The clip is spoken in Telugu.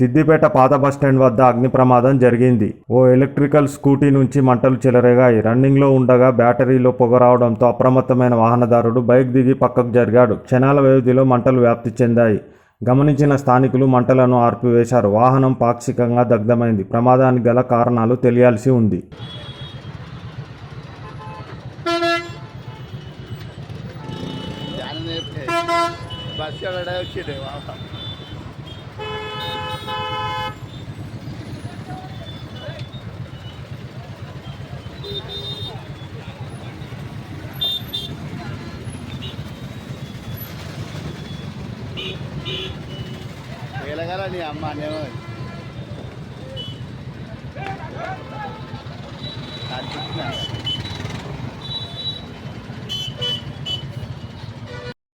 సిద్దిపేట పాత బస్టాండ్ వద్ద అగ్ని ప్రమాదం జరిగింది. ఓ ఎలక్ట్రికల్ స్కూటీ నుంచి మంటలు చెలరేగాయి. రన్నింగ్లో ఉండగా బ్యాటరీలో పొగ రావడంతో అప్రమత్తమైన వాహనదారుడు బైక్ దిగి పక్కకు జరిగాడు. క్షణాల వ్యవధిలో మంటలు వ్యాప్తి చెందాయి. గమనించిన స్థానికులు మంటలను ఆర్పివేశారు. వాహనం పాక్షికంగా దగ్ధమైంది. ప్రమాదానికి గల కారణాలు తెలియాల్సి ఉంది. బస్ ఎలాగల నీ అమ్మ నేను దాని